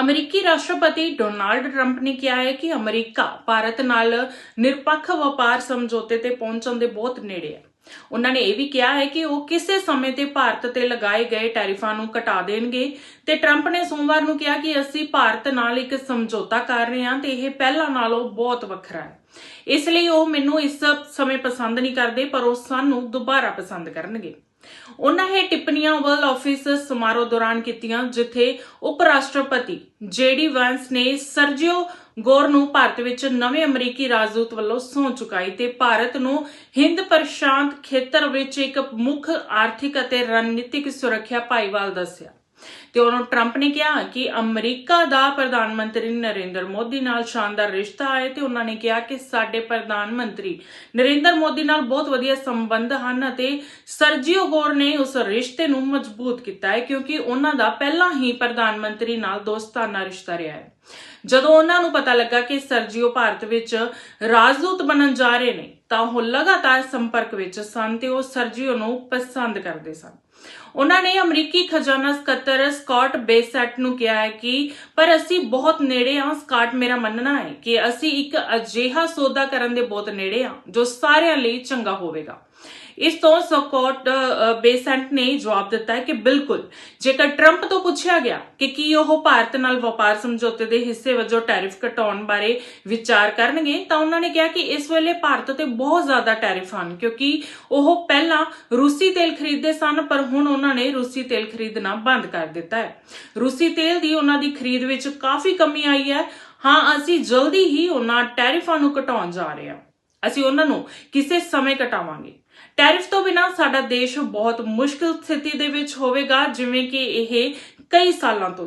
ਅਮਰੀਕੀ ਰਾਸ਼ਟਰਪਤੀ Donald Trump ਨੇ ਕਿਹਾ ਹੈ ਕਿ ਅਮਰੀਕਾ ਭਾਰਤ ਨਾਲ ਨਿਰਪੱਖ ਵਪਾਰ ਸਮਝੌਤੇ ਤੇ ਪਹੁੰਚਣ ਦੇ ਬਹੁਤ ਨੇੜੇ ਹੈ। ਉਹਨਾਂ ਨੇ ਇਹ ਵੀ ਕਿਹਾ ਹੈ ਕਿ ਉਹ ਕਿਸੇ ਸਮੇਂ ਤੇ ਭਾਰਤ ਤੇ ਲਗਾਏ ਗਏ ਟੈਰਿਫਾਂ ਨੂੰ ਘਟਾ ਦੇਣਗੇ ਤੇ ਟਰੰਪ ਨੇ ਸੋਮਵਾਰ ਨੂੰ ਕਿਹਾ ਕਿ ਅਸੀਂ ਭਾਰਤ ਨਾਲ ਇੱਕ ਸਮਝੌਤਾ ਕਰ ਰਹੇ ਹਾਂ ਤੇ ਇਹ ਪਹਿਲਾਂ ਨਾਲੋਂ ਬਹੁਤ ਵੱਖਰਾ ਹੈ। ਇਸ ਲਈ ਉਹ ਮੈਨੂੰ ਇਸ ਸਮੇਂ ਪਸੰਦ ਨਹੀਂ ਕਰਦੇ, ਪਰ ਉਹ ਸਾਨੂੰ ਦੁਬਾਰਾ ਪਸੰਦ ਕਰਨਗੇ। ਉਹਨਾਂ ਇਹ ਟਿੱਪਣੀਆਂ ਵਰਲਡ ਆਫਿਸ ਸਮਾਰੋਹ ਦੌਰਾਨ ਕੀਤੀਆਂ, ਜਿੱਥੇ ਉਪ ਰਾਸ਼ਟਰਪਤੀ ਜੇਡੀ ਵਾਂਸ ਨੇ ਸਰਜੀਓ ਗੌਰ ਨੂੰ ਭਾਰਤ ਵਿੱਚ ਨਵੇਂ ਅਮਰੀਕੀ ਰਾਜਦੂਤ ਵੱਲੋਂ ਸਹੁੰ ਚੁਕਾਈ ਤੇ ਭਾਰਤ ਨੂੰ ਹਿੰਦ ਪ੍ਰਸ਼ਾਂਤ ਖੇਤਰ ਵਿੱਚ ਇੱਕ ਮੁੱਖ ਆਰਥਿਕ ਅਤੇ ਰਣਨੀਤਿਕ ਸੁਰੱਖਿਆ ਭਾਈਵਾਲ ਦੱਸਿਆ। ਤੇ ਉਹਨਾਂ ਟਰੰਪ ਨੇ ਕਿਹਾ ਕਿ ਅਮਰੀਕਾ ਦਾ ਪ੍ਰਧਾਨ ਮੰਤਰੀ ਨਰਿੰਦਰ ਮੋਦੀ ਨਾਲ ਸ਼ਾਨਦਾਰ ਰਿਸ਼ਤਾ ਹੈ ਤੇ ਉਹਨਾਂ ਨੇ ਕਿਹਾ ਕਿ ਸਾਡੇ ਪ੍ਰਧਾਨ ਮੰਤਰੀ ਨਰਿੰਦਰ ਮੋਦੀ ਨਾਲ ਬਹੁਤ ਵਧੀਆ ਸੰਬੰਧ ਹਨ ਅਤੇ ਸਰਜੀਓ ਗੋਰ ਨੇ ਉਸ ਰਿਸ਼ਤੇ ਨੂੰ ਮਜ਼ਬੂਤ ਕੀਤਾ ਹੈ ਕਿਉਂਕਿ ਉਹਨਾਂ ਦਾ ਪਹਿਲਾਂ ਹੀ ਪ੍ਰਧਾਨ ਮੰਤਰੀ ਨਾਲ ਦੋਸਤਾਨਾ ਰਿਸ਼ਤਾ ਰਿਹਾ ਹੈ। ਜਦੋਂ ਉਹਨਾਂ ਨੂੰ ਪਤਾ ਲੱਗਾ ਕਿ ਸਰਜੀਓ ਭਾਰਤ ਵਿੱਚ ਰਾਜਦੂਤ ਬਣਨ ਜਾ ਰਹੇ ਨੇ, ਤਾਂ ਉਹ ਲਗਾਤਾਰ ਸੰਪਰਕ ਵਿੱਚ ਸਨ ਤੇ ਉਹ ਸਰਜੀਓ ਨੂੰ ਪਸੰਦ ਕਰਦੇ ਸਨ। ਉਹਨਾਂ ਨੇ ਅਮਰੀਕੀ ਖਜ਼ਾਨਾ ਸਕੱਤਰ ਸਕਾਟ ਬੇਸੈਟ ਨੂੰ ਕਿਹਾ ਹੈ ਕਿ, ਪਰ ਅਸੀਂ ਬਹੁਤ ਨੇੜੇ ਹਾਂ, ਸਕਾਟ ਮੇਰਾ ਮੰਨਣਾ ਹੈ ਕਿ ਅਸੀਂ ਇੱਕ ਅਜਿਹਾ ਸੌਦਾ ਕਰਨ ਦੇ ਬਹੁਤ ਨੇੜੇ ਹਾਂ, ਜੋ ਸਾਰਿਆਂ ਲਈ ਚੰਗਾ ਹੋਵੇਗਾ। ਇਸ ਤੋਂ ਸਕਾਟ ਬੇਸੈਂਟ ਨੇ ਜਵਾਬ ਦਿੱਤਾ ਹੈ ਕਿ ਬਿਲਕੁਲ, ਜੇਕਰ ਟਰੰਪ ਤੋਂ ਪੁੱਛਿਆ ਗਿਆ ਕਿ ਕੀ ਉਹ ਭਾਰਤ ਨਾਲ ਵਪਾਰ ਸਮਝੌਤੇ ਦੇ ਹਿੱਸੇ ਵਜੋਂ ਟੈਰਿਫ ਘਟਾਉਣ ਬਾਰੇ ਵਿਚਾਰ ਕਰਨਗੇ, ਤਾਂ ਉਹਨਾਂ ਨੇ ਕਿਹਾ ਕਿ ਇਸ ਵੇਲੇ ਭਾਰਤ ਤੇ ਬਹੁਤ ਜ਼ਿਆਦਾ ਟੈਰਿਫ ਹਨ, ਕਿਉਂਕਿ ਉਹ ਪਹਿਲਾਂ ਰੂਸੀ ਤੇਲ ਖਰੀਦਦੇ ਸਨ, ਪਰ ਹੁਣ ਉਹਨਾਂ ਨੇ ਰੂਸੀ ਤੇਲ ਖਰੀਦਣਾ ਬੰਦ ਕਰ ਦਿੱਤਾ ਹੈ। ਰੂਸੀ ਤੇਲ ਦੀ ਉਹਨਾਂ ਦੀ ਖਰੀਦ ਵਿੱਚ ਕਾਫੀ ਕਮੀ ਆਈ ਹੈ। ਹਾਂ, ਅਸੀਂ ਜਲਦੀ ਹੀ ਉਹਨਾਂ ਟੈਰਿਫਾਂ ਨੂੰ ਘਟਾਉਣ ਜਾ ਰਹੇ ਹਾਂ। ਅਸੀਂ ਉਹਨਾਂ ਨੂੰ ਕਿਸੇ ਸਮੇਂ ਘਟਾਵਾਂਗੇ। ਟੈਰਿਫ ਤੋਂ ਬਿਨਾ ਸਾਡਾ ਦੇਸ਼ ਬਹੁਤ ਮੁਸ਼ਕਲ ਸਥਿਤੀ ਦੇ ਵਿੱਚ ਹੋਵੇਗਾ, ਜਿਵੇਂ ਕਿ ਇਹ ਕਈ ਸਾਲਾਂ ਤੋਂ